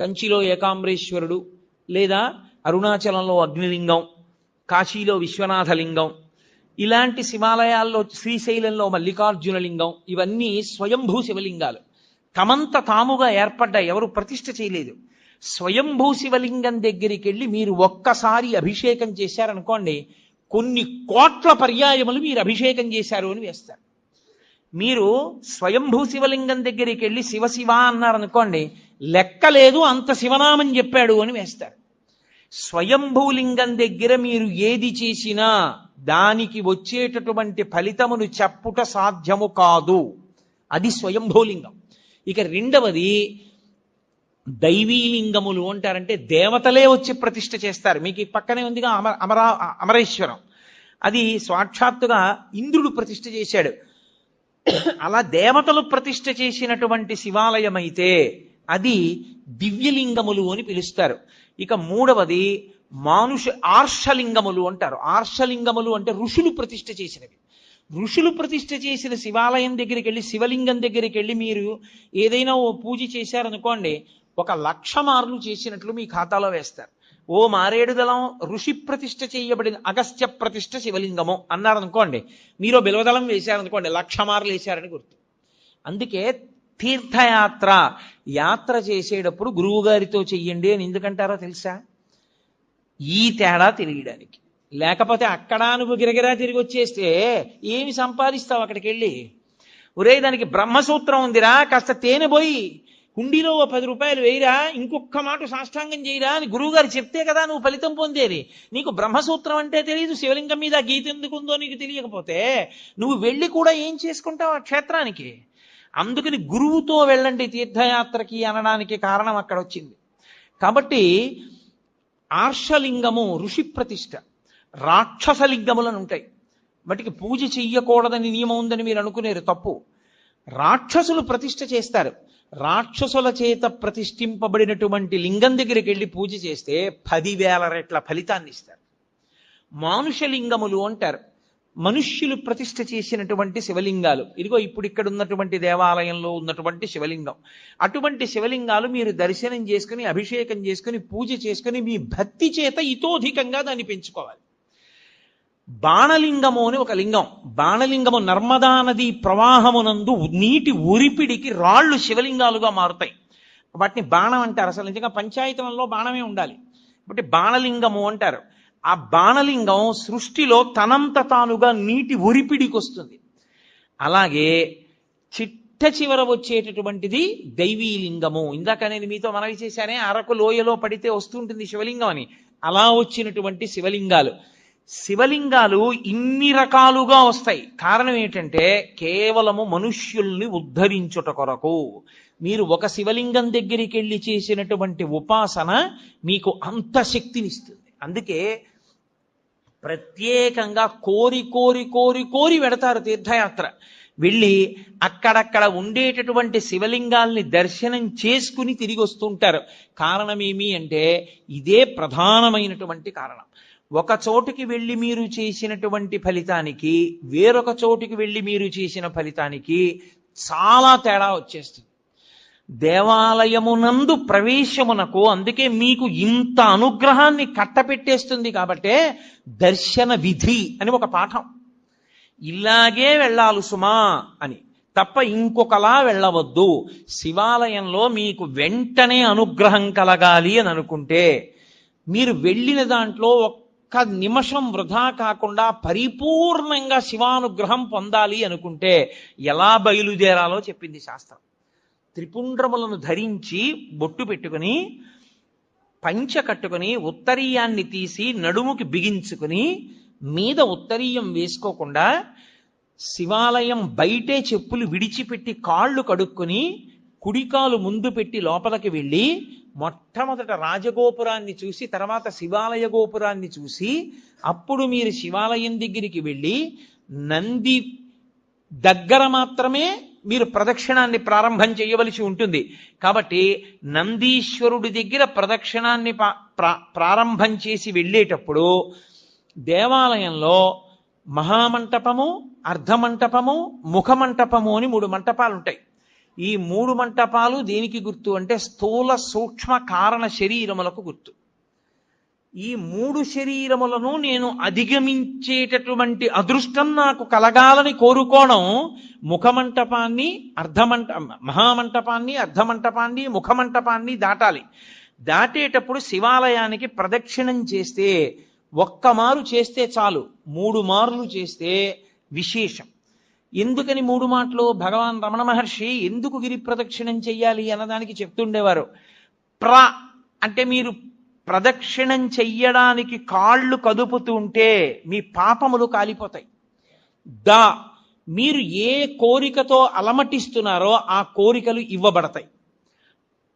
కంచిలో ఏకాంబరేశ్వరుడు లేదా అరుణాచలంలో అగ్నిలింగం కాశీలో విశ్వనాథలింగం ఇలాంటి శివాలయాల్లో శ్రీశైలంలో మల్లికార్జున లింగం ఇవన్నీ స్వయంభూ శివలింగాలు. తమంత తాముగా ఏర్పడ్డ ఎవరు ప్రతిష్ఠ చేయలేదు. స్వయంభూ శివలింగం దగ్గరికి వెళ్ళి మీరు ఒక్కసారి అభిషేకం చేశారనుకోండి కొన్ని కోట్ల పర్యాయములు మీరు అభిషేకం చేశారు అని వేస్తారు. మీరు స్వయంభూ శివలింగం దగ్గరికి వెళ్ళి శివ శివ అన్నారనుకోండి లెక్క లేదు అంత శివనామం చెప్పాడు అని వేస్తారు. స్వయంభూలింగం దగ్గర మీరు ఏది చేసినా దానికి వచ్చేటటువంటి ఫలితమును చెప్పుట సాధ్యము కాదు. అది స్వయంభూలింగం. ఇక రెండవది దైవీలింగములు అంటారంటే దేవతలే వచ్చి ప్రతిష్ఠ చేస్తారు. మీకు పక్కనే ఉందిగా అమర అమరా అమరేశ్వరం. అది సాక్షాత్తుగా ఇంద్రుడు ప్రతిష్ఠ చేశాడు. అలా దేవతలు ప్రతిష్ఠ చేసినటువంటి శివాలయం అయితే అది దివ్యలింగములు అని పిలుస్తారు. ఇక మూడవది మానుష ఆర్షలింగములు అంటారు. ఆర్షలింగములు అంటే ఋషులు ప్రతిష్ఠ చేసినవి. ఋషులు ప్రతిష్ఠ చేసిన శివాలయం దగ్గరికి వెళ్ళి శివలింగం దగ్గరికి వెళ్ళి మీరు ఏదైనా ఓ పూజ చేశారనుకోండి ఒక లక్ష మార్లు చేసినట్లు మీ ఖాతాలో వేస్తారు. ఓ మారేడుదలం ఋషి ప్రతిష్ఠ చేయబడిన అగస్త్య ప్రతిష్ఠ శివలింగము అన్నారనుకోండి మీరు బిలవదలం వేశారనుకోండి లక్ష మార్లు వేశారని గుర్తు. అందుకే తీర్థయాత్ర యాత్ర చేసేటప్పుడు గురువు గారితో చెయ్యండి అని ఎందుకంటారో తెలుసా? ఈ తేడా తెలియడానికి. లేకపోతే అక్కడ నువ్వు గిరగిరా తిరిగి వచ్చేస్తే ఏమి సంపాదిస్తావు అక్కడికి వెళ్ళి? ఒరే దానికి బ్రహ్మసూత్రం ఉందిరా కాస్త తేనె పోయి హుండీలో ఓ పది రూపాయలు వేయిరా ఇంకొక మాట సాష్టాంగం చేయరా అని గురువుగారు చెప్తే కదా నువ్వు ఫలితం పొందేది. నీకు బ్రహ్మసూత్రం అంటే తెలియదు శివలింగం మీద గీత ఎందుకు ఉందో నీకు తెలియకపోతే నువ్వు వెళ్ళి కూడా ఏం చేసుకుంటావు ఆ క్షేత్రానికి? అందుకని గురువుతో వెళ్ళండి తీర్థయాత్రకి అనడానికి కారణం అక్కడ వచ్చింది. కాబట్టి ఆర్షలింగము ఋషి ప్రతిష్ఠ రాక్షసలింగములను ఉంటాయి. వాటికి పూజ చెయ్యకూడదని నియమం ఉందని మీరు అనుకునేరు తప్పు. రాక్షసులు ప్రతిష్ఠ చేస్తారు. రాక్షసుల చేత ప్రతిష్ఠింపబడినటువంటి లింగం దగ్గరికి వెళ్ళి పూజ చేస్తే పదివేల రెట్ల ఫలితాన్ని ఇస్తారు. మానుషలింగములు అంటారు. మనుష్యులు ప్రతిష్ఠ చేసినటువంటి శివలింగాలు. ఇదిగో ఇప్పుడు ఇక్కడ ఉన్నటువంటి దేవాలయంలో ఉన్నటువంటి శివలింగం. అటువంటి శివలింగాలు మీరు దర్శనం చేసుకుని అభిషేకం చేసుకుని పూజ చేసుకుని మీ భక్తి చేత ఇతోధికంగా దాన్ని పెంచుకోవాలి. బాణలింగము అని ఒక లింగం. బాణలింగము నర్మదా నది ప్రవాహమునందు నీటి ఉరిపిడికి రాళ్ళు శివలింగాలుగా మారుతాయి. వాటిని బాణం అంటారు. అసలు నిజంగా పంచాయతనంలో బాణమే ఉండాలి. కాబట్టి బాణలింగము అంటారు. ఆ బాణలింగం సృష్టిలో తనంత తానుగా నీటి ఒరిపిడికి వస్తుంది అలాగే చిట్ట చివర వచ్చేటటువంటిది దైవీలింగము. ఇందాక నేను మీతో మనవి చేశానే అరకు లోయలో పడితే వస్తుంటుంది శివలింగం అని. అలా వచ్చినటువంటి శివలింగాలు. శివలింగాలు ఇన్ని రకాలుగా వస్తాయి. కారణం ఏంటంటే కేవలము మనుష్యుల్ని ఉద్ధరించుట కొరకు. మీరు ఒక శివలింగం దగ్గరికి వెళ్ళి చేసినటువంటి ఉపాసన మీకు అంత శక్తినిస్తుంది. అందుకే ప్రత్యేకంగా కోరి కోరి కోరి కోరి వెడతారు తీర్థయాత్ర. వెళ్ళి అక్కడక్కడ ఉండేటటువంటి శివలింగాల్ని దర్శనం చేసుకుని తిరిగి వస్తుంటారు. కారణం ఏమి అంటే ఇదే ప్రధానమైనటువంటి కారణం. ఒక చోటుకి వెళ్ళి మీరు చేసినటువంటి ఫలితానికి వేరొక చోటుకి వెళ్ళి మీరు చేసిన ఫలితానికి చాలా తేడా వచ్చేస్తుంది. దేవాలయమునందు ప్రవేశమునకు అందుకే మీకు ఇంత అనుగ్రహాన్ని కట్టపెట్టేస్తుంది కాబట్టే దర్శన విధి అని ఒక పాఠం. ఇలాగే వెళ్ళాలి సుమా అని. తప్ప ఇంకొకలా వెళ్ళవద్దు. శివాలయంలో మీకు వెంటనే అనుగ్రహం కలగాలి అని అనుకుంటే మీరు వెళ్ళిన దాంట్లో ఒక్క నిమిషం వృధా కాకుండా పరిపూర్ణంగా శివానుగ్రహం పొందాలి అనుకుంటే ఎలా బయలుదేరాలో చెప్పింది శాస్త్రం. త్రిపుండ్రములను ధరించి బొట్టు పెట్టుకుని పంచ కట్టుకుని ఉత్తరీయాన్ని తీసి నడుముకి బిగించుకుని మీద ఉత్తరీయం వేసుకోకుండా శివాలయం బయటే చెప్పులు విడిచిపెట్టి కాళ్ళు కడుక్కొని కుడికాలు ముందు పెట్టి లోపలికి వెళ్ళి మొట్టమొదట రాజగోపురాన్ని చూసి తర్వాత శివాలయ గోపురాన్ని చూసి అప్పుడు మీరు శివాలయం దగ్గరికి వెళ్ళి నంది దగ్గర మాత్రమే మీరు ప్రదక్షిణాన్ని ప్రారంభం చేయవలసి ఉంటుంది. కాబట్టి నందీశ్వరుడి దగ్గర ప్రదక్షిణాన్ని ప్రారంభం చేసి వెళ్ళేటప్పుడు దేవాలయంలో మహామంటపము అర్ధమంటపము ముఖమంటపము అని మూడు మంటపాలు ఉంటాయి ఈ మూడు మంటపాలు దేనికి గుర్తు అంటే స్థూల సూక్ష్మ కారణ శరీరములకు గుర్తు. ఈ మూడు శరీరములను నేను అధిగమించేటటువంటి అదృష్టం నాకు కలగాలని కోరుకోవడం ముఖమంటపాన్ని అర్ధమంట మహామంటపాన్ని అర్ధమంటపాన్ని ముఖమంటపాన్ని దాటాలి. దాటేటప్పుడు శివాలయానికి ప్రదక్షిణం చేస్తే ఒక్క మారు చేస్తే చాలు. మూడు మార్లు చేస్తే విశేషం. ఎందుకని మూడు మాటలు? భగవాన్ రమణ మహర్షి ఎందుకు గిరి ప్రదక్షిణం చెయ్యాలి అన్నదానికి చెప్తుండేవారు. ప్ర అంటే మీరు ప్రదక్షిణం చెయ్యడానికి కాళ్ళు కదుపుతుంటే మీ పాపములు కాలిపోతాయి. ద మీరు ఏ కోరికతో అలమటిస్తున్నారో ఆ కోరికలు ఇవ్వబడతాయి.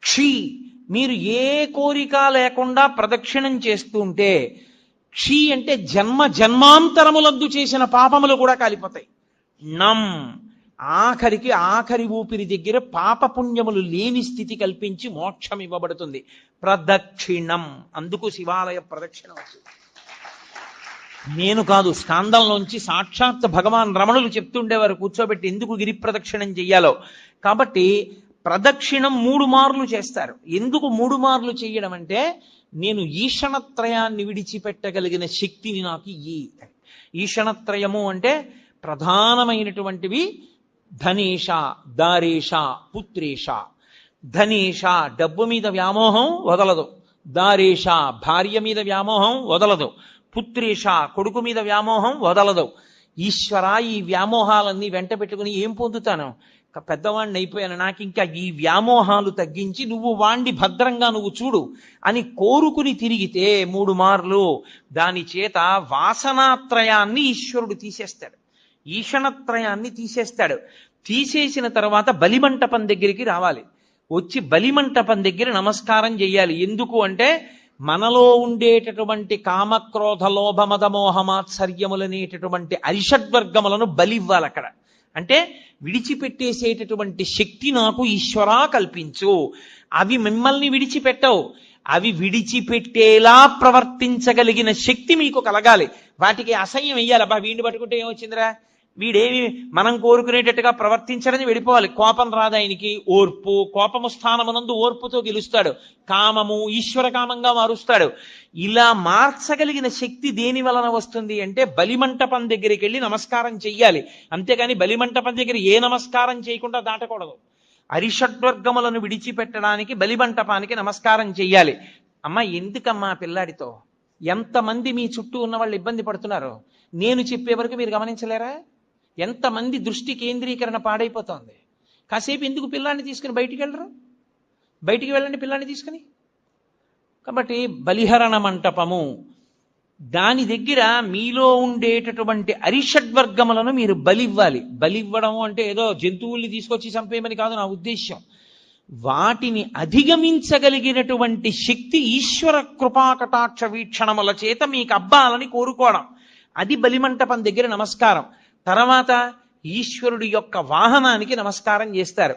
క్షీ మీరు ఏ కోరిక లేకుండా ప్రదక్షిణం చేస్తుంటే క్షీ అంటే జన్మ జన్మాంతరములద్దు చేసిన పాపములు కూడా కాలిపోతాయి. నం ఆఖరికి ఆఖరి ఊపిరి దగ్గర పాపపుణ్యములు లేని స్థితి కల్పించి మోక్షం ఇవ్వబడుతుంది. ప్రదక్షిణం. అందుకు శివాలయ ప్రదక్షిణ వచ్చింది నేను కాదు స్కాందంలోంచి సాక్షాత్ భగవాన్ రమణులు చెప్తుండేవారు కూర్చోబెట్టి ఎందుకు గిరి ప్రదక్షిణం చెయ్యాలో. కాబట్టి ప్రదక్షిణం మూడు మార్లు చేస్తారు. ఎందుకు మూడు మార్లు చేయడం అంటే నేను ఈషణత్రయాన్ని విడిచిపెట్టగలిగిన శక్తిని నాకు ఈ ఈషణత్రయము అంటే ప్రధానమైనటువంటివి ధనేష దారీష పుత్రేష. ధనీష డబ్బు మీద వ్యామోహం వదలదు. దారేష భార్య మీద వ్యామోహం వదలదు. పుత్రీష కొడుకు మీద వ్యామోహం వదలదు. ఈశ్వర ఈ వ్యామోహాలన్నీ వెంట పెట్టుకుని ఏం పొందుతాను? పెద్దవాణ్ణి అయిపోయాను. నాకు ఇంకా ఈ వ్యామోహాలు తగ్గించి నువ్వు వాణ్ణి భద్రంగా నువ్వు చూడు అని కోరుకుని తిరిగితే మూడు మార్లు దాని చేత వాసనాత్రయాన్ని ఈశ్వరుడు తీసేస్తాడు. ఈషణత్రయాన్ని తీసేస్తాడు. తీసేసిన తర్వాత బలిమంటపం దగ్గరికి రావాలి. వచ్చి బలిమంటపం దగ్గర నమస్కారం చేయాలి. ఎందుకు అంటే మనలో ఉండేటటువంటి కామక్రోధ లోభమద మోహమాత్సర్యములనేటటువంటి అరిషడ్వర్గములను బలివ్వాలి అక్కడ. అంటే విడిచిపెట్టేసేటటువంటి శక్తి నాకు ఈశ్వరా కల్పించు. అవి మిమ్మల్ని విడిచిపెట్టవు. అవి విడిచిపెట్టేలా ప్రవర్తించగలిగిన శక్తి మీకు కలగాలి. వాటికి అసహ్యం వెయ్యాలి అబ్బా వీడిని పట్టుకుంటే ఏమొచ్చిందిరా? వీడేమి మనం కోరుకునేటట్టుగా ప్రవర్తించడని వెళ్ళిపోవాలి. కోపం రాదు ఆయనకి. ఓర్పు కోపము స్థానమునందు ఓర్పుతో గెలుస్తాడు. కామము ఈశ్వర కామంగా మారుస్తాడు. ఇలా మార్చగలిగిన శక్తి దేని వలన వస్తుంది అంటే బలిమంటపం దగ్గరికి వెళ్ళి నమస్కారం చెయ్యాలి. అంతేగాని బలిమంటపం దగ్గర ఏ నమస్కారం చేయకుండా దాటకూడదు. అరిషడ్వర్గములను విడిచిపెట్టడానికి బలిమంటపానికి నమస్కారం చెయ్యాలి. అమ్మ ఎందుకమ్మా పిల్లాడితో? ఎంతమంది మీ చుట్టూ ఉన్న వాళ్ళు ఇబ్బంది పడుతున్నారు? నేను చెప్పే వరకు మీరు గమనించలేరా? ఎంతమంది దృష్టి కేంద్రీకరణ పాడైపోతోంది? కాసేపు ఎందుకు పిల్లాన్ని తీసుకుని బయటికి వెళ్ళరు? బయటికి వెళ్ళండి పిల్లాన్ని తీసుకుని. కాబట్టి బలిహరణ మంటపము దాని దగ్గర మీలో ఉండేటటువంటి అరిషడ్వర్గములను మీరు బలివ్వాలి. బలివ్వడం అంటే ఏదో జంతువుల్ని తీసుకొచ్చి చంపేయమని కాదు నా ఉద్దేశ్యం. వాటిని అధిగమించగలిగినటువంటి శక్తి ఈశ్వర కృపాకటాక్ష వీక్షణముల చేత మీకు అబ్బాలని కోరుకోవడం. అది బలిమంటపం దగ్గర నమస్కారం. తర్వాత ఈశ్వరుడి యొక్క వాహనానికి నమస్కారం చేస్తారు.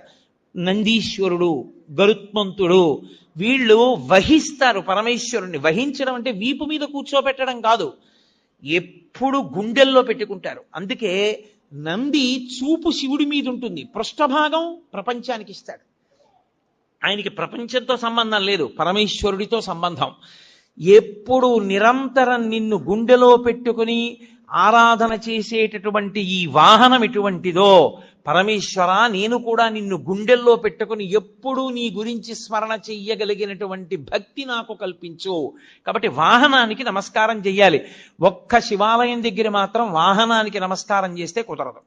నందీశ్వరుడు గరుత్మంతుడు వీళ్ళు వహిస్తారు. పరమేశ్వరుణ్ణి వహించడం అంటే వీపు మీద కూర్చోబెట్టడం కాదు. ఎప్పుడు గుండెల్లో పెట్టుకుంటారు. అందుకే నంది చూపు శివుడి మీద ఉంటుంది. పృష్ఠభాగం ప్రపంచానికి ఇస్తాడు. ఆయనకి ప్రపంచంతో సంబంధం లేదు. పరమేశ్వరుడితో సంబంధం. ఎప్పుడు నిరంతరం నిన్ను గుండెలో పెట్టుకుని ఆరాధన చేసేటటువంటి ఈ వాహనం ఎటువంటిదో పరమేశ్వర నేను కూడా నిన్ను గుండెల్లో పెట్టుకుని ఎప్పుడూ నీ గురించి స్మరణ చెయ్యగలిగినటువంటి భక్తి నాకు కల్పించు. కాబట్టి వాహనానికి నమస్కారం చెయ్యాలి. ఒక్క శివాలయం దగ్గర మాత్రం వాహనానికి నమస్కారం చేస్తే కుదరదు.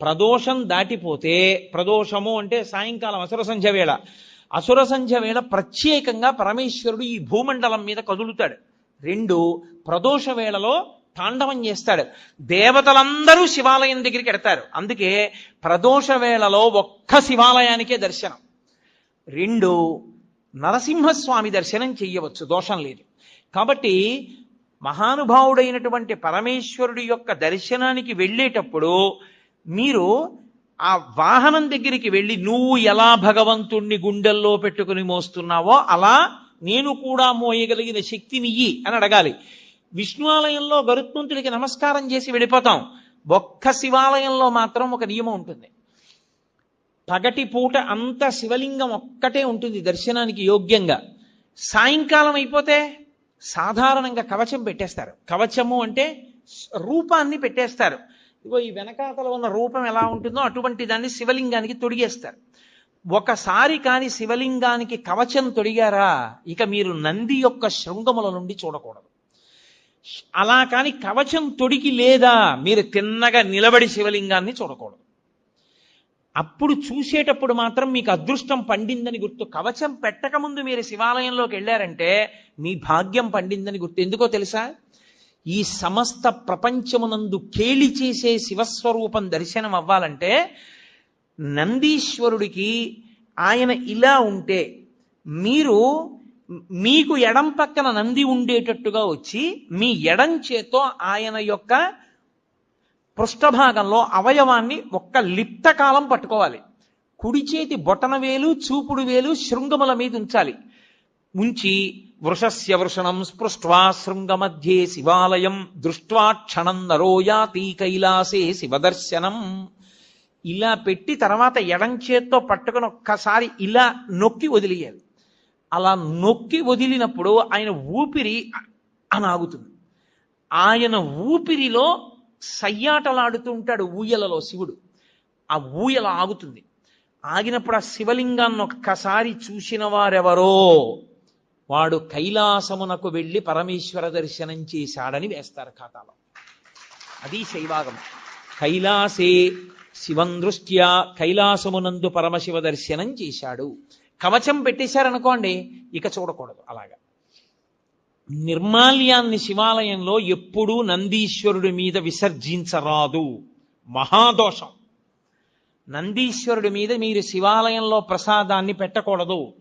ప్రదోషం దాటిపోతే ప్రదోషము అంటే సాయంకాలం అసుర సంధ్య వేళ. అసుర సంధ్య వేళ ప్రత్యేకంగా పరమేశ్వరుడు ఈ భూమండలం మీద కదులుతాడు. రెండు ప్రదోష వేళలో తాండవం చేస్తాడు. దేవతలందరూ శివాలయం దగ్గరికి ఎడతారు. అందుకే ప్రదోష వేళలో ఒక్క శివాలయానికే దర్శనం. రెండు నరసింహస్వామి దర్శనం చెయ్యవచ్చు దోషం లేదు. కాబట్టి మహానుభావుడైనటువంటి పరమేశ్వరుడి యొక్క దర్శనానికి వెళ్ళేటప్పుడు మీరు ఆ వాహనం దగ్గరికి వెళ్ళి నువ్వు ఎలా భగవంతుణ్ణి గుండెల్లో పెట్టుకుని మోస్తున్నావో అలా నేను కూడా మోయగలిగిన శక్తినియ్యి అని అడగాలి. విష్ణు ఆలయంలో గరుత్మంతుడికి నమస్కారం చేసి వెళ్ళిపోతాం. ఒక్క శివాలయంలో మాత్రం ఒక నియమం ఉంటుంది. పగటి పూట అంత శివలింగం ఒక్కటే ఉంటుంది దర్శనానికి యోగ్యంగా. సాయంకాలం అయిపోతే సాధారణంగా కవచం పెట్టేస్తారు. కవచము అంటే రూపాన్ని పెట్టేస్తారు. ఇగో ఈ వెనకాతలో ఉన్న రూపం ఎలా ఉంటుందో అటువంటి దాన్ని శివలింగానికి తొడిగేస్తారు. ఒకసారి కాని శివలింగానికి కవచం తొడిగారా ఇక మీరు నంది యొక్క శృంగముల నుండి చూడకూడదు. అలా కాని కవచం తొడిగి లేదా మీరు తిన్నగా నిలబడి శివలింగాన్ని చూడకూడదు. అప్పుడు చూసేటప్పుడు మాత్రం మీకు అదృష్టం పండిందని గుర్తు. కవచం పెట్టకముందు మీరు శివాలయంలోకి వెళ్ళారంటే మీ భాగ్యం పండిందని గుర్తు. ఎందుకో తెలుసా? ఈ సమస్త ప్రపంచమునందు కేలి చేసే శివస్వరూపం దర్శనం అవ్వాలంటే నందీశ్వరుడికి ఆయన ఇలా ఉంటే మీరు మీకు ఎడం పక్కన నంది ఉండేటట్టుగా వచ్చి మీ ఎడం చేతో ఆయన యొక్క పృష్ఠభాగంలో అవయవాన్ని ఒక్క లిప్త కాలం పట్టుకోవాలి. కుడి చేతి బొటన వేలు చూపుడు వేలు శృంగముల మీద ఉంచాలి. ఉంచి వృషస్య వృషణం స్పృష్ట్వా శృంగమధ్యే శివాలయం దృష్ట్వా క్షణం నరోయాతి కైలాసే శివదర్శనం. ఇలా పెట్టి తర్వాత ఎడం చేత్తో పట్టుకుని ఒక్కసారి ఇలా నొక్కి వదిలేయాలి. అలా నొక్కి వదిలినప్పుడు ఆయన ఊపిరి అని ఆగుతుంది ఆయన ఊపిరిలో సయ్యాటలాడుతూ ఉంటాడు ఊయలలో శివుడు. ఆ ఊయల ఆగుతుంది. ఆగినప్పుడు ఆ శివలింగాన్ని ఒక్కసారి చూసిన వారెవరో వాడు కైలాసమునకు వెళ్ళి పరమేశ్వర దర్శనం చేశాడని వేస్తారు ఖాతాలో. అది శైవాగం కైలాసే శివం దృష్ట్యా కైలాసమునందు పరమశివ దర్శనం చేశాడు. కవచం పెట్టేశారనుకోండి ఇక చూడకూడదు అలాగా. నిర్మాల్యాన్ని శివాలయంలో ఎప్పుడూ నందీశ్వరుడి మీద విసర్జించరాదు. మహాదోషం. నందీశ్వరుడి మీద మీరు శివాలయంలో ప్రసాదాన్ని పెట్టకూడదు.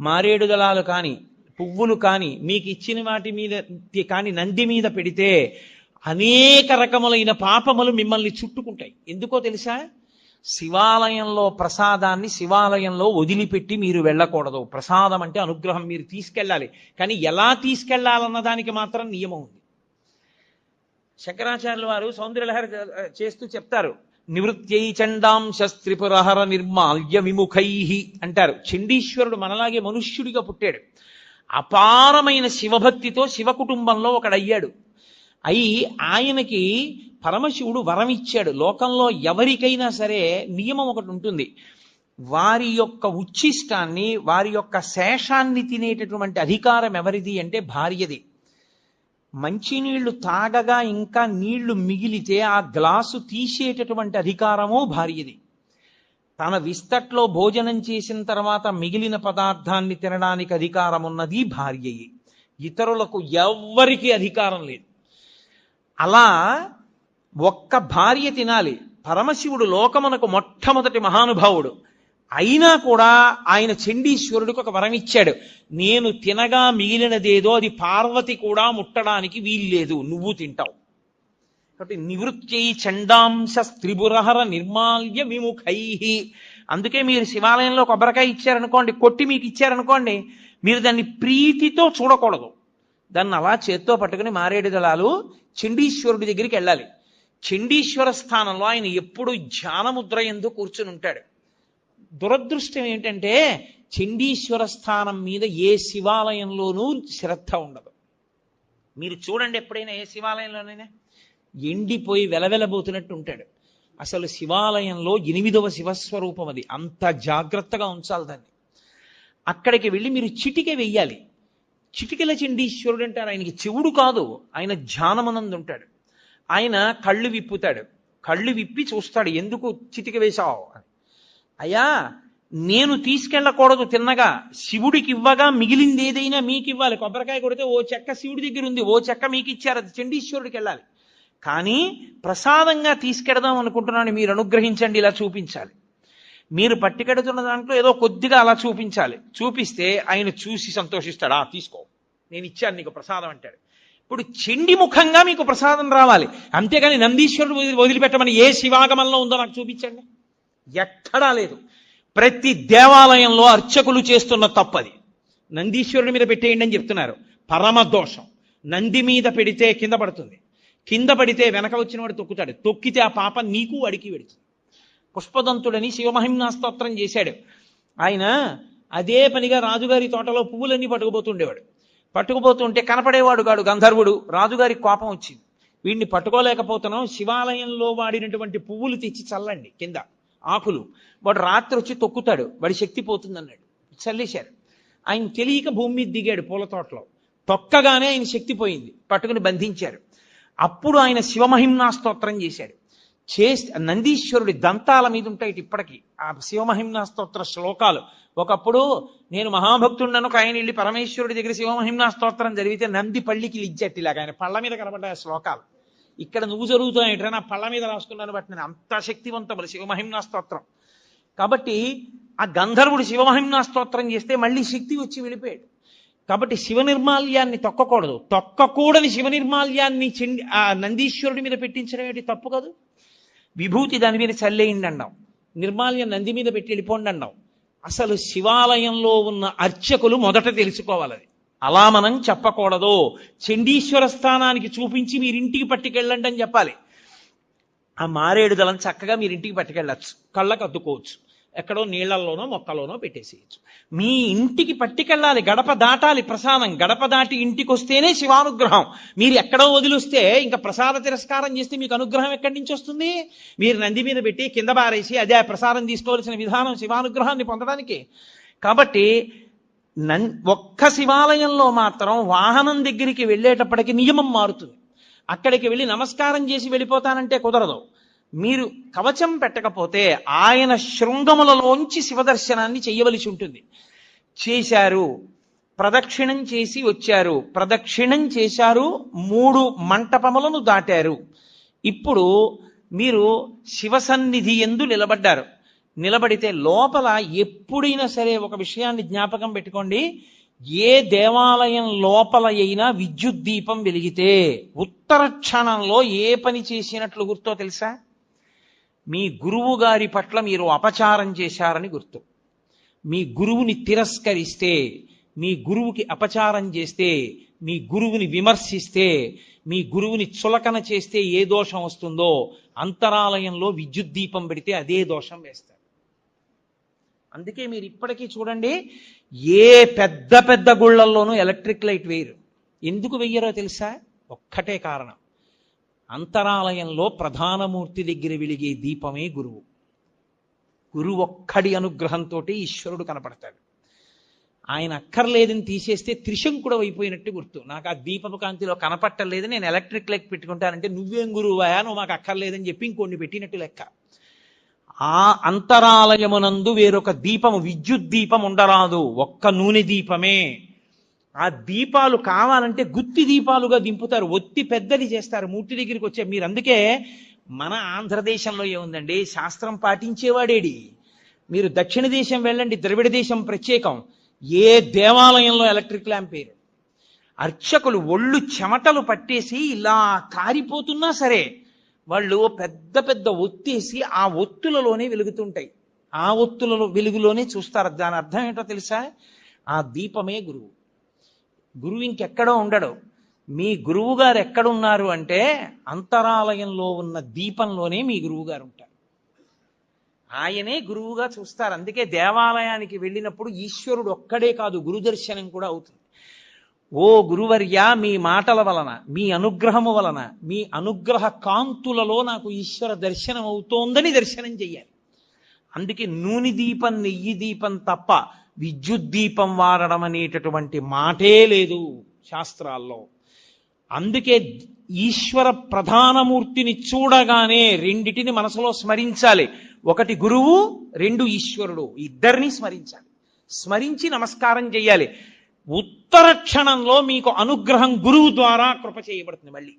మారేడు దళాలు కానీ పువ్వులు కానీ మీకు ఇచ్చిన వాటి మీద కానీ నంది మీద పెడితే అనేక రకములైన పాపములు మిమ్మల్ని చుట్టుకుంటాయి. ఎందుకో తెలుసా? శివాలయంలో ప్రసాదాన్ని శివాలయంలో వదిలిపెట్టి మీరు వెళ్ళకూడదు. ప్రసాదం అంటే అనుగ్రహం. మీరు తీసుకెళ్ళాలి. కానీ ఎలా తీసుకెళ్ళాలన్న దానికి మాత్రం నియమం ఉంది. శంకరాచార్యుల వారు సౌందర్యలహరి చేస్తూ చెప్తారు. నివృత్యై చండాంశ త్రిపురహర నిర్మాల్య విముఖై అంటారు. చండీశ్వరుడు మనలాగే మనుష్యుడిగా పుట్టాడు. అపారమైన శివభక్తితో శివ కుటుంబంలో ఒకడయ్యాడు అయి ఆయనకి పరమశివుడు వరం ఇచ్చాడు లోకంలో ఎవరికైనా సరే నియమం ఒకటి ఉంటుంది. వారి యొక్క ఉచ్ఛిష్టాన్ని వారి యొక్క శేషాన్ని తినేటటువంటి అధికారం ఎవరిది అంటే భార్యది. మంచినీళ్ళు తాగగా ఇంకా నీళ్ళు మిగిలితే ఆ గ్లాసు తీసేటటువంటి అధికారము భార్యది. తన విస్తట్లో భోజనం చేసిన తర్వాత మిగిలిన పదార్థాన్ని తినడానికి అధికారం ఉన్నది భార్యయే. ఇతరులకు ఎవ్వరికీ అధికారం లేదు. అలా ఒక్క భార్య తినాలి. పరమశివుడు లోకమునకు మొట్టమొదటి మహానుభావుడు. అయినా కూడా ఆయన చండీశ్వరుడికి ఒక వరం ఇచ్చాడు. నేను తినగా మిగిలినదేదో అది పార్వతి కూడా ముట్టడానికి వీల్లేదు. నువ్వు తింటావు. కాబట్టి నివృత్తి చండాంశ త్రిపురహర నిర్మాల్య విముఖై. అందుకే మీరు శివాలయంలో కొబ్బరికాయ ఇచ్చారనుకోండి కొట్టి మీకు ఇచ్చారనుకోండి మీరు దాన్ని ప్రీతితో చూడకూడదు. దాన్ని అలా చేత్తో పట్టుకుని మారేడు దళాలు చండీశ్వరుడి దగ్గరికి వెళ్ళాలి. చండీశ్వర స్థానంలో ఆయన ఎప్పుడు ధ్యానముద్ర ఎందు కూర్చుని ఉంటాడు. దురదృష్టం ఏంటంటే చండీశ్వర స్థానం మీద ఏ శివాలయంలోనూ శ్రద్ధ ఉండదు. మీరు చూడండి ఎప్పుడైనా ఏ శివాలయంలోనైనా. ఎండిపోయి వెలవెలబోతున్నట్టు ఉంటాడు. అసలు శివాలయంలో ఎనిమిదవ శివస్వరూపం అది. అంత జాగ్రత్తగా ఉంచాలి దాన్ని. అక్కడికి వెళ్ళి మీరు చిటికె వెయ్యాలి. చిటికల చండీశ్వరుడు అంటారు ఆయనకి చెవుడు కాదు. ఆయన ధ్యానమనందు ఉంటాడు ఆయన కళ్ళు విప్పుతాడు. కళ్ళు విప్పి చూస్తాడు ఎందుకు చితిక వేశావు? అని. అయ్యా నేను తీసుకెళ్ళకూడదు తిన్నగా. శివుడికి ఇవ్వగా మిగిలింది ఏదైనా మీకు ఇవ్వాలి. కొబ్బరికాయ కొడితే ఓ చెక్క శివుడి దగ్గర ఉంది. ఓ చెక్క మీకు ఇచ్చారు. అది చండీశ్వరుడికి వెళ్ళాలి. కానీ ప్రసాదంగా తీసుకెడదాం అనుకుంటున్నాను. మీరు అనుగ్రహించండి. ఇలా చూపించాలి. మీరు పట్టికెడుతున్న దాంట్లో ఏదో కొద్దిగా అలా చూపించాలి. చూపిస్తే ఆయన చూసి సంతోషిస్తాడు. ఆ తీసుకో. నేను ఇచ్చాను నీకు ప్రసాదం అంటాడు. ఇప్పుడు చెండి ముఖంగా మీకు ప్రసాదం రావాలి. అంతేగాని నందీశ్వరుడు వదిలి- వదిలిపెట్టమని ఏ శివాగమంలో ఉందో నాకు చూపించండి. ఎక్కడా లేదు. ప్రతి దేవాలయంలో అర్చకులు చేస్తున్న తప్పది. నందీశ్వరుడి మీద పెట్టేయండి అని చెప్తున్నారు. పరమ దోషం. నంది మీద పెడితే కింద పడుతుంది. కింద పడితే వెనక వచ్చిన వాడు తొక్కుతాడు. తొక్కితే ఆ పాప నీకు అడికి పెడుతుంది. పుష్పదంతుడని శివమహిమ్నా స్తోత్రం చేశాడు. ఆయన అదే పనిగా రాజుగారి తోటలో పువ్వులన్నీ పట్టుకుపోతుండేవాడు. పట్టుకుపోతుంటే కనపడేవాడు గాడు గంధర్వుడు. రాజుగారి కోపం వచ్చింది. వీడిని పట్టుకోలేకపోతున్నాం. శివాలయంలో వాడినటువంటి పువ్వులు తెచ్చి చల్లండి కింద. ఆకులు. వాడు రాత్రి వచ్చి తొక్కుతాడు. వాడి శక్తి పోతుంది అన్నాడు చల్లేశారు. ఆయన తెలియక భూమి మీద దిగాడు పూల తోటలో. తొక్కగానే ఆయన శక్తి పోయింది. పట్టుకుని బంధించారు. అప్పుడు ఆయన శివమహిమ్నా స్తోత్రం చేశాడు చేసి నందీశ్వరుడి దంతాల మీద ఉంటాయి ఇప్పటికీ. ఆ శివమహిమ్నా స్తోత్ర శ్లోకాలు. ఒకప్పుడు నేను మహాభక్తుడను ఒక ఆయన వెళ్ళి పరమేశ్వరుడి దగ్గర శివమహిమ్నా స్తోత్రం జరిగితే నంది పళ్ళికి లిజ్జట్టిలాగా ఆయన పళ్ళ మీద కనబడ్డాయి ఆ శ్లోకాలు. ఇక్కడ నువ్వు జరుగుతాయి నా పళ్ళ మీద రాసుకున్నాను బట్టి నేను అంత శక్తివంతములు శివమహిమ్నా స్తోత్రం. కాబట్టి ఆ గంధర్వుడు శివమహిమ్నా స్తోత్రం చేస్తే మళ్ళీ శక్తి వచ్చి వెళ్ళిపోయాడు. కాబట్టి శివ నిర్మాల్యాన్ని తొక్కకూడదు. తొక్కకూడని శివ నిర్మాల్యాన్ని చెండి ఆ నందీశ్వరుడి మీద పెట్టించడం ఏంటి? తప్పు కాదు. విభూతి దాని మీద చల్లేయండి అన్నాం నిర్మాల్యం నంది మీద పెట్టి వెళ్ళిపోండి అన్నాం అసలు శివాలయంలో ఉన్న అర్చకులు మొదట తెలుసుకోవాలి అలా మనం చెప్పకూడదు. చండీశ్వర స్థానానికి చూపించి మీరింటికి పట్టుకెళ్ళండి అని చెప్పాలి. ఆ మారేడు దళం చక్కగా మీరు ఇంటికి పట్టుకెళ్ళచ్చు. కళ్ళకు అద్దుకోవచ్చు ఎక్కడో నీళ్ళలోనో మొక్కలోనో పెట్టేసేయచ్చు. మీ ఇంటికి పట్టుకెళ్ళాలి గడప దాటాలి ప్రసాదం. గడప దాటి ఇంటికి వస్తేనే శివానుగ్రహం. మీరు ఎక్కడో వదిలిస్తే ఇంకా ప్రసాద తిరస్కారం చేస్తే మీకు అనుగ్రహం ఎక్కడి నుంచి వస్తుంది? మీరు నంది మీద పెట్టి కింద బారేసి అదే ప్రసాదం తీసుకోవాల్సిన విధానం శివానుగ్రహాన్ని పొందడానికి. కాబట్టి నన్ ఒక్క శివాలయంలో మాత్రం వాహనం దగ్గరికి వెళ్ళేటప్పటికి నియమం మారుతుంది. అక్కడికి వెళ్ళి నమస్కారం చేసి వెళ్ళిపోతానంటే కుదరదు. మీరు కవచం పెట్టకపోతే ఆయన శృంగములలోంచి శివదర్శనాన్ని చేయవలసి ఉంటుంది. చేశారు ప్రదక్షిణం చేసి వచ్చారు. ప్రదక్షిణం చేశారు మూడు మంటపములను దాటారు. ఇప్పుడు మీరు శివసన్నిధి ఎందు నిలబడ్డారు. నిలబడితే లోపల ఎప్పుడైనా సరే ఒక విషయాన్ని జ్ఞాపకం పెట్టుకోండి. ఏ దేవాలయం లోపల అయినా విద్యుత్ దీపం వెలిగితే ఉత్తర క్షణంలో ఏ పని చేసినట్లు గుర్తో తెలుసా? మీ గురువు గారి పట్ల మీరు అపచారం చేశారని గుర్తు. మీ గురువుని తిరస్కరిస్తే మీ గురువుకి అపచారం చేస్తే మీ గురువుని విమర్శిస్తే మీ గురువుని చులకన చేస్తే ఏ దోషం వస్తుందో అంతరాలయంలో విద్యుత్ దీపం పెడితే అదే దోషం వేస్తారు. అందుకే మీరు ఇప్పటికీ చూడండి ఏ పెద్ద పెద్ద గుళ్ళల్లోనూ ఎలక్ట్రిక్ లైట్ వేయరు. ఎందుకు వెయ్యరో తెలుసా? ఒక్కటే కారణం. అంతరాలయంలో ప్రధానమూర్తి దగ్గర వెలిగే దీపమే గురువు. గురువు ఒక్కడి అనుగ్రహంతో ఈశ్వరుడు కనపడతాడు. ఆయన అక్కర్లేదని తీసేస్తే త్రిశంకుడు అయిపోయినట్టు గుర్తు. నాకు ఆ దీపపు కాంతిలో కనపట్టలేదు నేను ఎలక్ట్రిక్ లైట్ పెట్టుకుంటానంటే నువ్వేం గురువాయా నువ్వు మాకు అక్కర్లేదని చెప్పి ఇంకొన్ని పెట్టినట్టు లెక్క. ఆ అంతరాలయమునందు వేరొక దీపము విద్యుత్ దీపం ఉండరాదు. ఒక్క నూనె దీపమే. ఆ దీపాలు కావాలంటే గుత్తి దీపాలుగా దింపుతారు ఒత్తి పెద్దది చేస్తారు మూర్తి దగ్గరికి వచ్చే మీరు. అందుకే మన ఆంధ్రదేశంలో ఏముందండి? శాస్త్రం పాటించేవాడేడి. మీరు దక్షిణ దేశం వెళ్ళండి ద్రవిడ దేశం ప్రత్యేకం. ఏ దేవాలయంలో ఎలక్ట్రిక్ ల్యాంప్ వేరు అర్చకులు ఒళ్ళు చెమటలు పట్టేసి ఇలా కారిపోతున్నా సరే వాళ్ళు పెద్ద పెద్ద ఒత్తేసి ఆ ఒత్తులలోనే వెలుగుతుంటాయి. ఆ ఒత్తులలో వెలుగులోనే చూస్తారు. దాని అర్థం ఏంటో తెలుసా? ఆ దీపమే గురువు. గురువు ఇంకెక్కడో ఉండడు. మీ గురువు గారు ఎక్కడున్నారు అంటే అంతరాలయంలో ఉన్న దీపంలోనే మీ గురువు గారు ఉంటారు. ఆయనే గురువుగా చూస్తారు. అందుకే దేవాలయానికి వెళ్ళినప్పుడు ఈశ్వరుడు ఒక్కడే కాదు గురు దర్శనం కూడా అవుతుంది. ఓ గురువర్య మీ మాటల వలన మీ అనుగ్రహము వలన మీ అనుగ్రహ కాంతులలో నాకు ఈశ్వర దర్శనం అవుతోందని దర్శనం చెయ్యాలి. అందుకే నూనె దీపం నెయ్యి దీపం తప్ప విద్యుత్ దీపం వాడడం అనేటటువంటి మాటే లేదు శాస్త్రాల్లో. అందుకే ఈశ్వర ప్రధానమూర్తిని చూడగానే రెండిటిని మనసులో స్మరించాలి. ఒకటి గురువు రెండు ఈశ్వరుడు. ఇద్దరిని స్మరించాలి. స్మరించి నమస్కారం చేయాలి ఉత్తర క్షణంలో మీకు అనుగ్రహం గురువు ద్వారా కృప చేయబడుతుంది మళ్ళీ.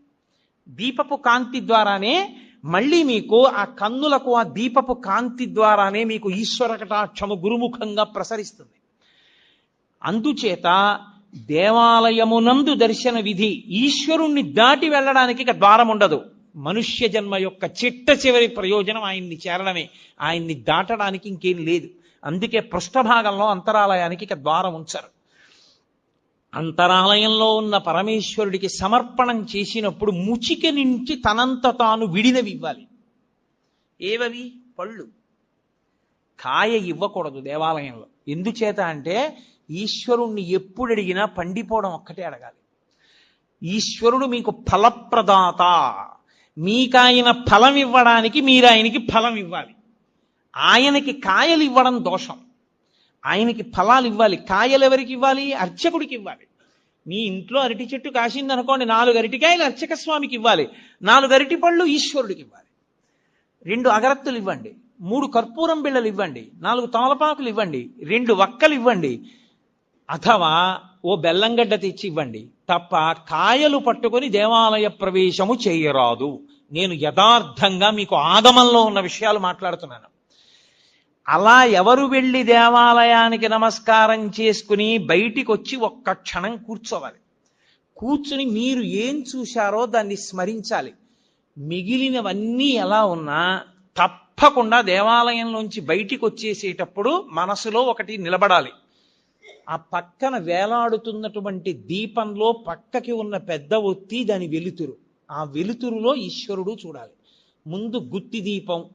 దీపపు కాంతి ద్వారానే మళ్ళీ మీకు ఆ కన్నులకు ఆ దీపపు కాంతి ద్వారానే మీకు ఈశ్వర కటాక్షము గురుముఖంగా ప్రసరిస్తుంది. అందుచేత దేవాలయమునందు దర్శన విధి ఈశ్వరుణ్ణి దాటి వెళ్ళడానికి ఇక ద్వారం ఉండదు. మనుష్య జన్మ యొక్క చిట్ట చివరి ప్రయోజనం ఆయన్ని చేరడమే. ఆయన్ని దాటడానికి ఇంకేం లేదు. అందుకే పృష్ఠభాగంలో అంతరాలయానికి ఇక ద్వారం ఉంచారు. అంతరాలయంలో ఉన్న పరమేశ్వరుడికి సమర్పణం చేసినప్పుడు ముచిక నుంచి తనంత తాను విడినవి ఇవ్వాలి ఏవవి? పళ్ళు. కాయ ఇవ్వకూడదు దేవాలయంలో. ఎందుచేత అంటే ఈశ్వరుణ్ణి ఎప్పుడు అడిగినా పండిపోవడం ఒక్కటే అడగాలి. ఈశ్వరుడు మీకు ఫలప్రదాత. మీకాయన ఫలం ఇవ్వడానికి మీరు ఆయనకి ఫలం ఇవ్వాలి ఆయనకి కాయలు ఇవ్వడం దోషం. ఆయనకి ఫలాలు ఇవ్వాలి కాయలు ఎవరికి ఇవ్వాలి? అర్చకుడికి ఇవ్వాలి. మీ ఇంట్లో అరటి చెట్టు కాసింది అనుకోండి నాలుగు అరటికాయలు అర్చక స్వామికి ఇవ్వాలి నాలుగు అరటి పళ్ళు ఈశ్వరుడికి ఇవ్వాలి. రెండు అగరత్తులు ఇవ్వండి మూడు కర్పూరం బిళ్ళలు ఇవ్వండి నాలుగు తమలపాకులు ఇవ్వండి రెండు వక్కలు ఇవ్వండి. అథవా ఓ బెల్లంగడ్డ తెచ్చి ఇవ్వండి తప్ప కాయలు పట్టుకొని దేవాలయ ప్రవేశము చేయరాదు. నేను యథార్థంగా మీకు ఆగమంలో ఉన్న విషయాలు మాట్లాడుతున్నాను. అలా ఎవరు వెళ్ళి దేవాలయానికి నమస్కారం చేసుకుని బయటికి వచ్చి ఒక్క క్షణం కూర్చోవాలి. కూర్చుని మీరు ఏం చూశారో దాన్ని స్మరించాలి. మిగిలినవన్నీ ఎలా ఉన్నా తప్పకుండా దేవాలయంలోంచి బయటికి వచ్చేసేటప్పుడు మనసులో ఒకటి నిలబడాలి. ఆ పక్కన వేలాడుతున్నటువంటి దీపంలో పక్కకి ఉన్న పెద్ద ఒత్తి దాని వెలుతురు. ఆ వెలుతురులో ఈశ్వరుడు చూడాలి. ముందు గుత్తి దీపం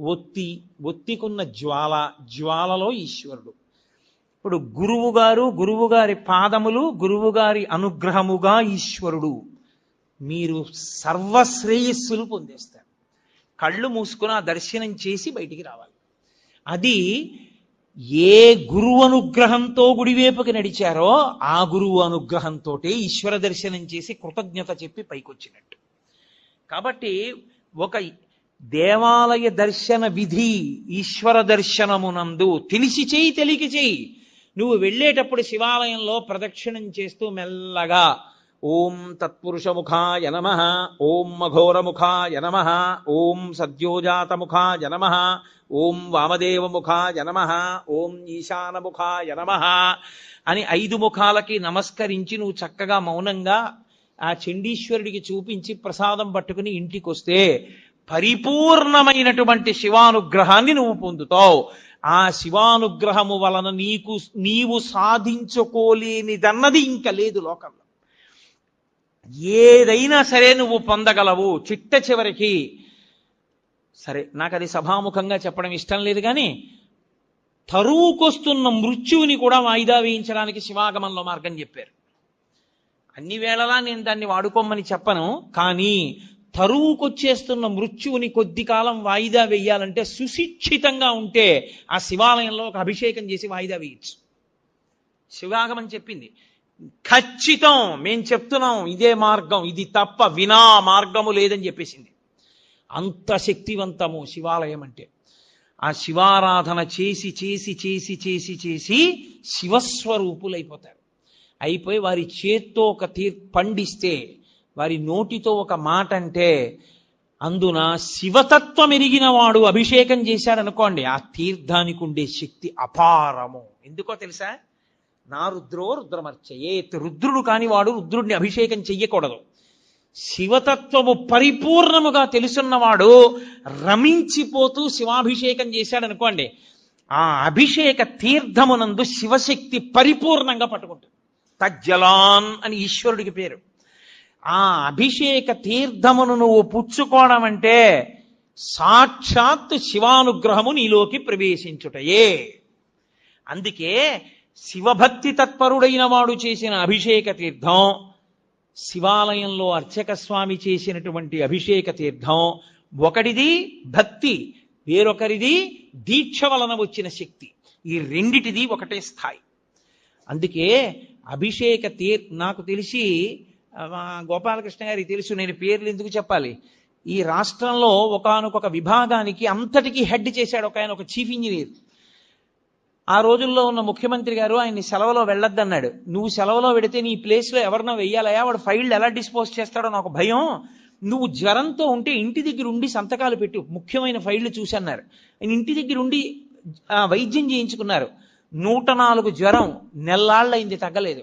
ఒత్తి ఒత్తికున్న జ్వాల జ్వాలలో ఈశ్వరుడు. ఇప్పుడు గురువు గారు గురువు గారి పాదములు గురువు గారి అనుగ్రహముగా ఈశ్వరుడు. మీరు సర్వశ్రేయస్సులు పొందేస్తారు. కళ్ళు మూసుకుని ఆ దర్శనం చేసి బయటికి రావాలి. అది ఏ గురువు అనుగ్రహంతో గుడివేపుకి నడిచారో ఆ గురువు అనుగ్రహంతో ఈశ్వర దర్శనం చేసి కృతజ్ఞత చెప్పి పైకొచ్చినట్టు. కాబట్టి ఒక దేవాలయ దర్శన విధి ఈశ్వర దర్శనమునందు తెలిసి చేయి తెలియక చేయి. నువ్వు వెళ్ళేటప్పుడు శివాలయంలో ప్రదక్షిణం చేస్తూ మెల్లగా ఓం తత్పురుషముఖాయ నమ ఓం మఘోరముఖాయ నమ ఓం సద్యోజాతముఖాయ నమ ఓం వామదేవముఖాయ నమ ఓం ఈశానముఖాయ నమ అని ఐదు ముఖాలకి నమస్కరించి నువ్వు చక్కగా మౌనంగా ఆ చండీశ్వరుడికి చూపించి ప్రసాదం పట్టుకుని ఇంటికి వస్తే పరిపూర్ణమైనటువంటి శివానుగ్రహాన్ని నువ్వు పొందుతావు. ఆ శివానుగ్రహము వలన నీకు నీవు సాధించుకోలేనిదన్నది ఇంకా లేదు లోకంలో. ఏదైనా సరే నువ్వు పొందగలవు. చిట్ట చివరికి సరే నాకు అది సభాముఖంగా చెప్పడం ఇష్టం లేదు కానీ తరువుకొస్తున్న మృత్యువుని కూడా వాయిదా వేయించడానికి శివాగమంలో మార్గం చెప్పారు. అన్ని వేళలా నేను దాన్ని వాడుకోమని చెప్పను కానీ తరువుకొచ్చేస్తున్న మృత్యువుని కొద్ది కాలం వాయిదా వేయాలంటే సుశిక్షితంగా ఉంటే ఆ శివాలయంలో ఒక అభిషేకం చేసి వాయిదా వేయచ్చు. శివాగమం చెప్పింది. ఖచ్చితం మేం చెప్తున్నాం ఇదే మార్గం ఇది తప్ప వినా మార్గము లేదని చెప్పేసింది. అంత శక్తివంతము శివాలయం అంటే. ఆ శివారాధన చేసి చేసి చేసి చేసి చేసి శివస్వరూపులైపోతారు. అయిపోయి వారి చేత్తో ఒక తీర్ పండిస్తే వారి నోటితో ఒక మాట అంటే అందున శివతత్వం ఎరిగిన వాడు అభిషేకం చేశాడనుకోండి ఆ తీర్థానికి ఉండే శక్తి అపారము. ఎందుకో తెలుసా? నా రుద్రో రుద్రమర్చయే రుద్రుడు కాని వాడు రుద్రుడిని అభిషేకం చెయ్యకూడదు. శివతత్వము పరిపూర్ణముగా తెలుసున్నవాడు రమించిపోతూ శివాభిషేకం చేశాడనుకోండి ఆ అభిషేక తీర్థమునందు శివశక్తి పరిపూర్ణంగా పట్టుకుంటుంది. తజ్జలాన్ అని ఈశ్వరుడికి పేరు. ఆ అభిషేక తీర్థమును నువ్వు పుచ్చుకోవడం అంటే సాక్షాత్ శివానుగ్రహము నీలోకి ప్రవేశించుటయే. అందుకే శివభక్తి తత్పరుడైన వాడు చేసిన అభిషేక తీర్థం శివాలయంలో అర్చక స్వామి చేసినటువంటి అభిషేక తీర్థం ఒకటిది భక్తి వేరొకరిది దీక్ష వలన వచ్చిన శక్తి. ఈ రెండిటిది ఒకటే స్థాయి. అందుకే అభిషేక తీర్ నాకు తెలిసి మా గోపాలకృష్ణ గారికి తెలుసు నేను పేర్లు ఎందుకు చెప్పాలి? ఈ రాష్ట్రంలో ఒకానొక విభాగానికి అంతటికీ హెడ్ చేశాడు ఒక ఆయన ఒక చీఫ్ ఇంజనీర్. ఆ రోజుల్లో ఉన్న ముఖ్యమంత్రి గారు ఆయన్ని సెలవులో వెళ్ళొద్దన్నాడు. నువ్వు సెలవులో పెడితే నీ ప్లేస్లో ఎవరినో వెయ్యాలయా వాడు ఫైల్ ఎలా డిస్పోజ్ చేస్తాడో నాకు భయం. నువ్వు జ్వరంతో ఉంటే ఇంటి దగ్గర ఉండి సంతకాలు పెట్టు ముఖ్యమైన ఫైళ్ళు చూసన్నారు. ఆయన ఇంటి దగ్గర ఉండి వైద్యం చేయించుకున్నారు. నూట నాలుగు జ్వరం నెల్లాళ్ళైంది తగ్గలేదు.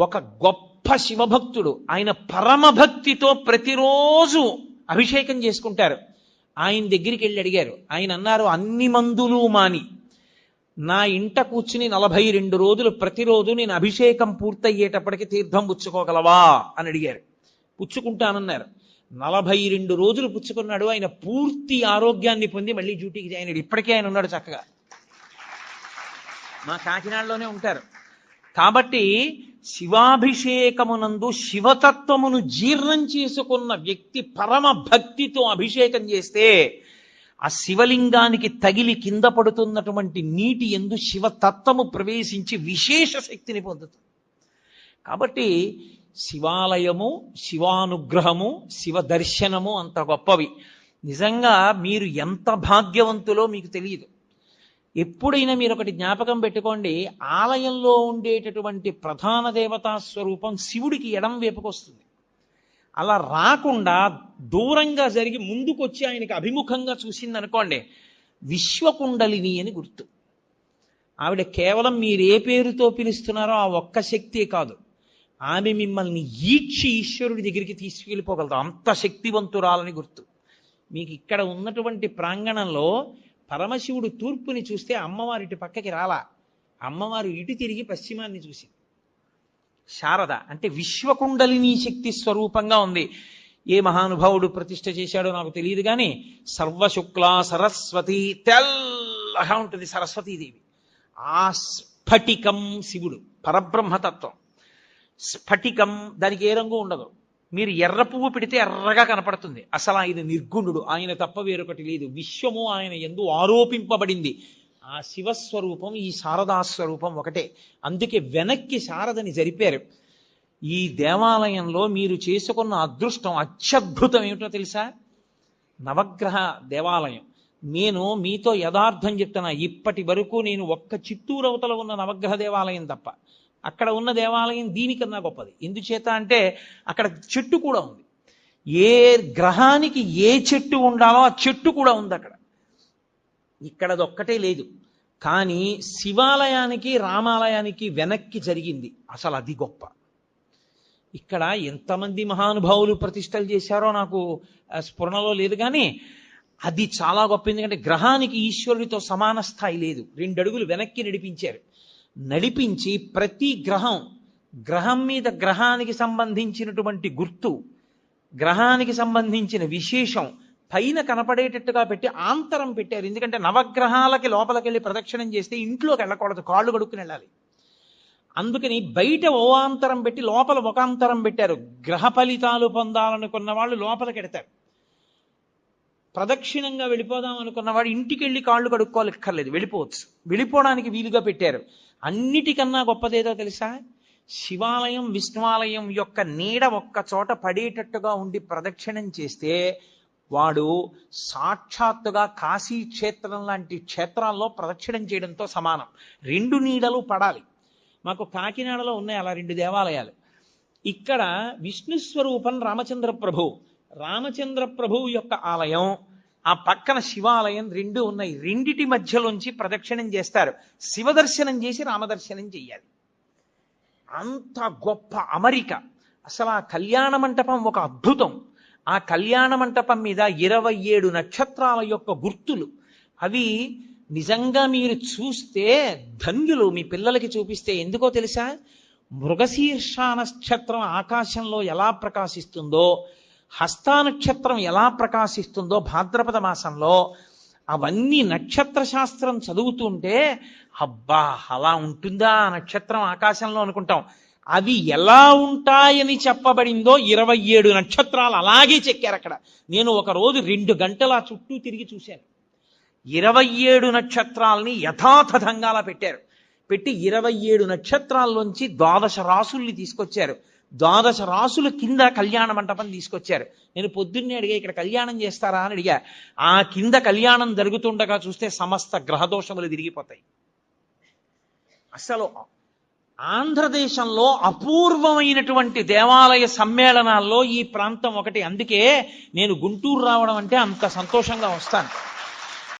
ఒక గొప్ప శివభక్తుడు. ఆయన పరమభక్తితో ప్రతిరోజు అభిషేకం చేసుకుంటారు. ఆయన దగ్గరికి వెళ్ళి అడిగారు. ఆయన అన్నారు అన్ని మందులు మాని. నా ఇంట కూర్చుని నలభై రెండు రోజులు ప్రతిరోజు నేను అభిషేకం పూర్తయ్యేటప్పటికి తీర్థం పుచ్చుకోగలవా? అని అడిగారు. పుచ్చుకుంటానన్నారు. నలభై రెండు రోజులు పుచ్చుకున్నాడు. ఆయన పూర్తి ఆరోగ్యాన్ని పొంది మళ్ళీ డ్యూటీకి జాయిన్ అయ్యాడు. ఇప్పటికే ఆయన ఉన్నాడు చక్కగా. మా కాకినాడలోనే ఉంటారు. కాబట్టి శివాభిషేకమునందు శివతత్వమును జీర్ణం చేసుకున్న వ్యక్తి పరమ భక్తితో అభిషేకం చేస్తే ఆ శివలింగానికి తగిలి కింద పడుతున్నటువంటి నీటి ఎందు శివతత్వము ప్రవేశించి విశేష శక్తిని పొందుతుంది. కాబట్టి శివాలయము శివానుగ్రహము శివ దర్శనము అంత గొప్పవి. నిజంగా మీరు ఎంత భాగ్యవంతులో మీకు తెలియదు. ఎప్పుడైనా మీరు ఒకటి జ్ఞాపకం పెట్టుకోండి ఆలయంలో ఉండేటటువంటి ప్రధాన దేవతా స్వరూపం శివుడికి ఎడం వైపుకొస్తుంది. అలా రాకుండా దూరంగా జరిగి ముందుకొచ్చి ఆయనకి అభిముఖంగా చూసింది అనుకోండి విశ్వకుండలిని అని గుర్తు. ఆవిడ కేవలం మీరు ఏ పేరుతో పిలుస్తున్నారో ఆ ఒక్క శక్తే కాదు. ఆమె మిమ్మల్ని ఈడ్చి ఈశ్వరుడి దగ్గరికి తీసుకెళ్ళిపోగలదు. అంత శక్తివంతురాలని గుర్తు. మీకు ఇక్కడ ఉన్నటువంటి ప్రాంగణంలో పరమశివుడు తూర్పుని చూస్తే అమ్మవారి ఇటు పక్కకి రాలా. అమ్మవారు ఇటు తిరిగి పశ్చిమాన్ని చూసింది. శారద అంటే విశ్వకుండలిని శక్తి స్వరూపంగా ఉంది. ఏ మహానుభావుడు ప్రతిష్ట చేశాడో నాకు తెలియదు కానీ సర్వశుక్ల సరస్వతి తెల్లగా ఉంటుంది సరస్వతీదేవి. ఆ స్ఫటికం శివుడు పరబ్రహ్మతత్వం. స్ఫటికం దానికి ఏ రంగు ఉండదు. మీరు ఎర్ర పువ్వు పెడితే ఎర్రగా కనపడుతుంది. అసలు ఆయన నిర్గుణుడు. ఆయన తప్ప వేరొకటి లేదు. విశ్వము ఆయన ఎందు ఆరోపింపబడింది. ఆ శివస్వరూపం ఈ శారదా స్వరూపం ఒకటే. అందుకే వెనక్కి శారదని జరిపారు. ఈ దేవాలయంలో మీరు చేసుకున్న అదృష్టం అత్యద్భుతం ఏమిటో తెలుసా? నవగ్రహ దేవాలయం. నేను మీతో యథార్థం చెప్తున్నా. ఇప్పటి వరకు నేను ఒక్క చిత్తూరు అవతల ఉన్న నవగ్రహ దేవాలయం తప్ప అక్కడ ఉన్న దేవాలయం దీనికన్నా గొప్పది. ఎందుచేత అంటే అక్కడ చెట్టు కూడా ఉంది. ఏ గ్రహానికి ఏ చెట్టు ఉండాలో ఆ చెట్టు కూడా ఉంది అక్కడ. ఇక్కడ ఒక్కటే లేదు. కానీ శివాలయానికి రామాలయానికి వెనక్కి జరిగింది. అసలు అది గొప్ప. ఇక్కడ ఎంతమంది మహానుభావులు ప్రతిష్టలు చేశారో నాకు స్ఫురణలో లేదు కానీ అది చాలా గొప్ప. ఎందుకంటే గ్రహానికి ఈశ్వరుడితో సమాన స్థాయి లేదు. రెండు అడుగులు వెనక్కి నడిపించారు. నడిపించి ప్రతి గ్రహం గ్రహం మీద గ్రహానికి సంబంధించినటువంటి గుర్తు గ్రహానికి సంబంధించిన విశేషం పైన కనపడేటట్టుగా పెట్టి ఆంతరం పెట్టారు. ఎందుకంటే నవగ్రహాలకి లోపలికి వెళ్ళి ప్రదక్షిణం చేస్తే ఇంట్లోకి వెళ్ళకూడదు కాళ్ళు కడుక్కుని వెళ్ళాలి. అందుకని బయట ఓ పెట్టి లోపల ఒక అంతరం పెట్టారు. గ్రహ ఫలితాలు పొందాలనుకున్న వాళ్ళు లోపలికి ఎడతారు ప్రదక్షిణంగా వెళ్ళిపోదాం అనుకున్నవాడు ఇంటికి వెళ్ళి కాళ్ళు కడుక్కోలేక్కర్లేదు. వెళ్ళిపోవచ్చు. వెళ్ళిపోవడానికి వీలుగా పెట్టారు. అన్నిటికన్నా గొప్పదేదో తెలుసా? శివాలయం విష్ణువాలయం యొక్క నీడ ఒక్క చోట పడేటట్టుగా ఉండి ప్రదక్షిణం చేస్తే వాడు సాక్షాత్తుగా కాశీ క్షేత్రం లాంటి క్షేత్రాల్లో ప్రదక్షిణం చేయడంతో సమానం. రెండు నీడలు పడాలి. మాకు కాకినాడలో ఉన్నాయి అలా రెండు దేవాలయాలు. ఇక్కడ విష్ణు స్వరూపం రామచంద్ర ప్రభు. రామచంద్ర ప్రభువు యొక్క ఆలయం ఆ పక్కన శివాలయం రెండు ఉన్నాయి. రెండిటి మధ్యలోంచి ప్రదక్షిణం చేస్తారు. శివ దర్శనం చేసి రామదర్శనం చెయ్యాలి. అంత గొప్ప అమరిక. అసలు ఆ కళ్యాణ మంటపం ఒక అద్భుతం. ఆ కళ్యాణ మంటపం మీద ఇరవై ఏడు నక్షత్రాల యొక్క గుర్తులు. అవి నిజంగా మీరు చూస్తే ధన్యులు. మీ పిల్లలకి చూపిస్తే ఎందుకో తెలుసా? మృగశీర్ష నక్షత్రం ఆకాశంలో ఎలా ప్రకాశిస్తుందో హస్తా నక్షత్రం ఎలా ప్రకాశిస్తుందో భాద్రపద మాసంలో అవన్నీ నక్షత్ర శాస్త్రం చదువుతుంటే అబ్బా అలా ఉంటుందా నక్షత్రం ఆకాశంలో అనుకుంటాం. అవి ఎలా ఉంటాయని చెప్పబడిందో ఇరవై ఏడు నక్షత్రాలు అలాగే చెక్కారు అక్కడ. నేను ఒకరోజు రెండు గంటల చుట్టూ తిరిగి చూశాను. ఇరవై ఏడు నక్షత్రాలని యథాతథంగా అలా పెట్టారు. పెట్టి ఇరవై ఏడు నక్షత్రాల్లోంచి ద్వాదశ రాసుల్ని తీసుకొచ్చారు. ద్వాదశ రాసుల కింద కళ్యాణ మంటపం తీసుకొచ్చారు. నేను పొద్దున్నే అడిగా ఇక్కడ కళ్యాణం చేస్తారా? అని అడిగా. ఆ కింద కళ్యాణం జరుగుతుండగా చూస్తే సమస్త గ్రహదోషములు తిరిగిపోతాయి. అసలు ఆంధ్రదేశంలో అపూర్వమైనటువంటి దేవాలయ సమ్మేళనాల్లో ఈ ప్రాంతం ఒకటి. అందుకే నేను గుంటూరు రావడం అంటే అంత సంతోషంగా వస్తాను.